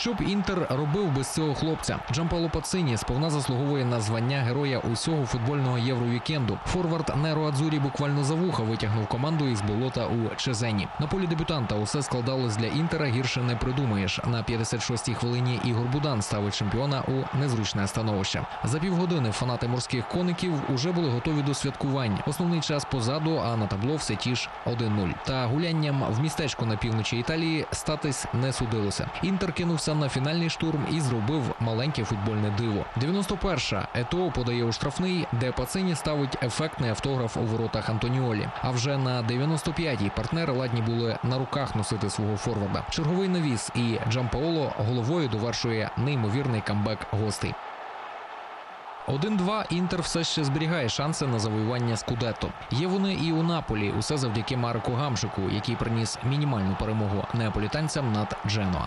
Що б інтер робив без цього хлопця? Джампало Пацині сповна заслуговує на звання героя усього футбольного євровікенду. Форвард Неро Адзурі буквально за вуха витягнув команду із болота у Чезені. На полі дебютанта усе складалось для інтера. Гірше не придумаєш. На 56-й хвилині Ігор Будан ставить чемпіона у незручне становище. За півгодини фанати морських коників уже були готові до святкувань. Основний час позаду, а на табло все ті ж 1-0. Та гулянням в містечку на півночі Італії статись не судилося. Інтер кинувся на фінальний штурм і зробив маленьке футбольне диво. 91-ша Етоо подає у штрафний, де Пацині ставить ефектний автограф у воротах Антоніолі. А вже на 95-й партнери ладні були на руках носити свого форварда. Черговий навіс і Джампаоло головою довершує неймовірний камбек гостей. 1-2 Інтер все ще зберігає шанси на завоювання Скудетто. Є вони і у Наполі. Усе завдяки Марику Гамшику, який приніс мінімальну перемогу неаполітанцям над Дженоа.